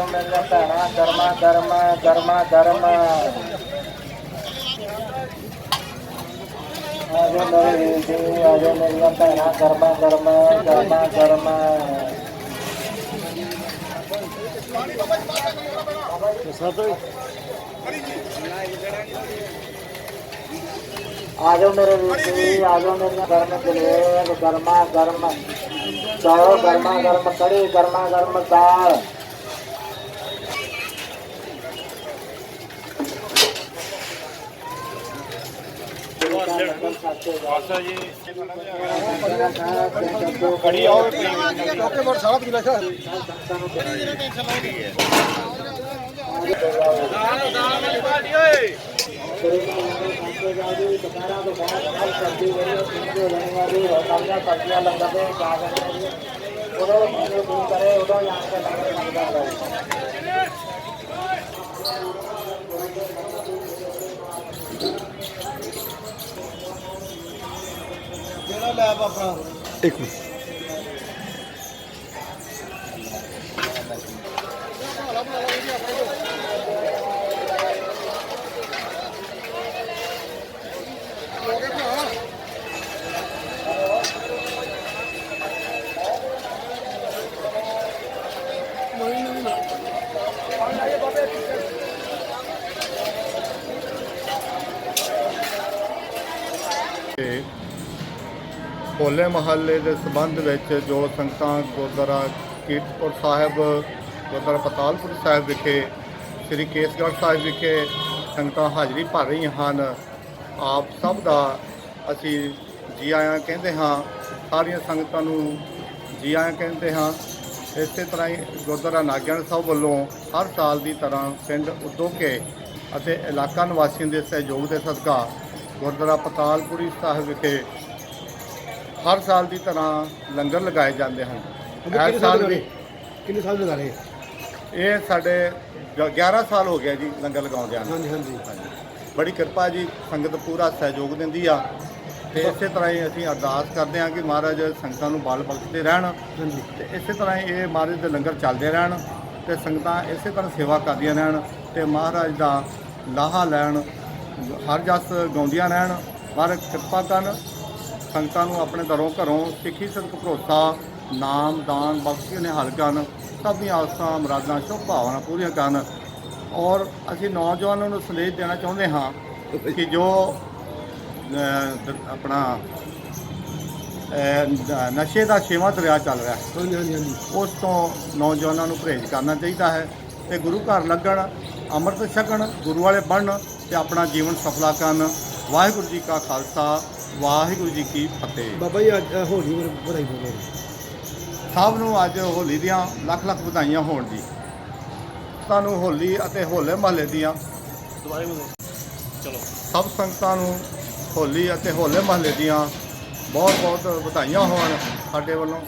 ਆਜੋ ਮੇਰੀਆਂ ਭੈਣਾਂ ਗਰਮਾ ਗਰਮ ਗਰਮਾ ਗਰਮ। ਆਜੋ ਮੇਰੇ ਵੀਰ ਜੀ, ਆਜੋ ਮੇਰੀਆਂ ਭੈਣਾਂ ਗਰਮਾ ਗਰਮ ਗਰਮਾ ਗਰਮ। ਆਜੋ ਮੇਰੇ ਵੀਰ ਜੀ, ਆਜੋ ਮੇਰੀਆਂ ਗਰਮ ਜਲੇਬ, ਗਰਮਾ ਗਰਮ। ਚਾਓ ਗਰਮਾ ਗਰਮ, ਕੜੀ ਗਰਮਾ ਗਰਮ ਦਾਲ। ਕੜੀ ਆਓਗੇ ਓਕੇ ਬਰ ਸਾਰਾ ਪੀਲਾ ਸ਼ਾ ਜਿਹੜਾ ਲੈਬ ਆਪਣਾ ਇੱਕ ਮਿੰਟ ਤੇ ਹੋਲੇ ਮਹੱਲੇ ਦੇ ਸੰਬੰਧ ਵਿੱਚ ਜੋ ਸੰਗਤਾਂ ਗੁਰਦੁਆਰਾ ਕੀਰਤਪੁਰ ਸਾਹਿਬ, ਗੁਰਦੁਆਰਾ ਪਤਾਲਪੁਰ ਸਾਹਿਬ ਵਿਖੇ, ਸ੍ਰੀ ਕੇਸਗੜ੍ਹ ਸਾਹਿਬ ਵਿਖੇ ਸੰਗਤਾਂ ਹਾਜ਼ਰੀ ਭਰ ਰਹੀਆਂ ਹਨ। ਆਪ ਸਭ ਦਾ ਅਸੀਂ ਜੀ ਆਇਆਂ ਕਹਿੰਦੇ ਹਾਂ, ਸਾਰੀਆਂ ਸੰਗਤਾਂ ਨੂੰ ਜੀ ਆਇਆਂ ਕਹਿੰਦੇ ਹਾਂ। ਇਸੇ ਤਰ੍ਹਾਂ ਹੀ ਗੁਰਦੁਆਰਾ ਨਾਗਿਆਣ ਸਾਹਿਬ ਵੱਲੋਂ ਹਰ ਸਾਲ ਦੀ ਤਰ੍ਹਾਂ ਪਿੰਡ ਉਦੋਕੇ ਅਤੇ ਇਲਾਕਾ ਨਿਵਾਸੀਆਂ ਦੇ ਸਹਿਯੋਗ ਦੇ ਸਦਕਾ ਗੁਰਦੁਆਰਾ ਪਤਾਲਪੁਰੀ ਸਾਹਿਬ ਵਿਖੇ ਹਰ ਸਾਲ ਦੀ ਤਰ੍ਹਾਂ ਲੰਗਰ ਲਗਾਏ ਜਾਂਦੇ ਹਨ। ਇਸ ਸਾਲ ਵੀ ਕਿੰਨੇ ਸਾਲ ਲਗਾ ਰਹੇ? ਇਹ ਸਾਡੇ ਗ- 11 ਸਾਲ ਹੋ ਗਿਆ ਜੀ ਲੰਗਰ ਲਗਾਉਂਦਿਆਂ ਨੂੰ। ਹਾਂਜੀ ਹਾਂਜੀ। ਬੜੀ ਕਿਰਪਾ ਜੀ ਸੰਗਤ ਪੂਰਾ ਸਹਿਯੋਗ ਦਿੰਦੀ ਆ। ਤੇ ਇਸੇ ਤਰ੍ਹਾਂ ਹੀ ਅਸੀਂ ਅਰਦਾਸ ਕਰਦੇ ਹਾਂ ਕਿ ਮਹਾਰਾਜ ਸੰਗਤਾਂ ਨੂੰ ਬਲ ਬਖਸ਼ਦੇ ਰਹਿਣ। ਹਾਂਜੀ। ਤੇ ਇਸੇ ਤਰ੍ਹਾਂ ਹੀ ਇਹ ਮਹਾਰਾਜ ਦੇ ਲੰਗਰ ਚੱਲਦੇ ਰਹਿਣ ਤੇ ਸੰਗਤਾਂ ਇਸੇ ਤਰ੍ਹਾਂ ਸੇਵਾ ਕਰਦੀਆਂ ਰਹਿਣ ਤੇ ਮਹਾਰਾਜ ਦਾ ਲਾਹਾ ਲੈਣ ਹਰ ਜਸ ਗਾਉਂਦੀਆਂ ਰਹਿਣ। ਮਹਾਰਾਜ ਕਿਰਪਾ ਕਰਨ ਸੰਗਤਾਂ ਨੂੰ ਆਪਣੇ ਦਰੋਂ ਘਰੋਂ ਸਿੱਖੀ ਸਦਕ ਭਰੋਸਾ ਨਾਮ ਦਾਨ ਬਖਸ਼ੀ ਨੇ ਹੱਲ ਕਰਨ। ਸਭ ਦੀਆਂ ਆਸਾਂ ਮੁਰਾਦਾਂ ਸ਼ੁਭ ਭਾਵਨਾ ਪੂਰੀਆਂ ਕਰਨ। ਔਰ ਅਸੀਂ ਨੌਜਵਾਨਾਂ ਨੂੰ ਸੰਦੇਸ਼ ਦੇਣਾ ਚਾਹੁੰਦੇ ਹਾਂ ਕਿ ਜੋ ਆਪਣਾ ਨਸ਼ੇ ਦਾ ਛੇਵਾਂ ਦਰਿਆ ਚੱਲ ਰਿਹਾ ਹੈ ਉਸ ਤੋਂ ਨੌਜਵਾਨਾਂ ਨੂੰ ਪਰਹੇਜ਼ ਕਰਨਾ ਚਾਹੀਦਾ ਹੈ ਤੇ ਗੁਰੂ ਘਰ ਲੱਗਣ ਅੰਮ੍ਰਿਤ ਛਕਣ ਗੁਰੂ ਵਾਲੇ ਬਣਨ ਤੇ ਆਪਣਾ ਜੀਵਨ ਸਫਲਾ ਕਰਨ। ਵਾਹਿਗੁਰੂ ਜੀ ਕਾ ਖਾਲਸਾ ਵਾਹਿਗੁਰੂ ਜੀ ਕੀ ਫਤਿਹ। ਬਾਬਾ ਜੀ ਅੱਜ ਹੋਲੀ ਵਰ ਵਧਾਈ ਹੋਵੇ ਸਭ ਨੂੰ ਅੱਜ ਹੋਲੀ ਦੀਆਂ ਲੱਖ ਲੱਖ ਵਧਾਈਆਂ ਹੋਣ ਜੀ। ਤੁਹਾਨੂੰ ਹੋਲੀ ਅਤੇ ਹੋਲੇ ਮਹੱਲੇ ਦੀਆਂ ਸਭ ਸੰਗਤਾਂ ਨੂੰ ਹੋਲੀ ਅਤੇ ਹੋਲੇ ਮਹੱਲੇ ਦੀਆਂ ਬਹੁਤ ਬਹੁਤ ਵਧਾਈਆਂ ਹੋਣ ਸਾਡੇ ਵੱਲੋਂ।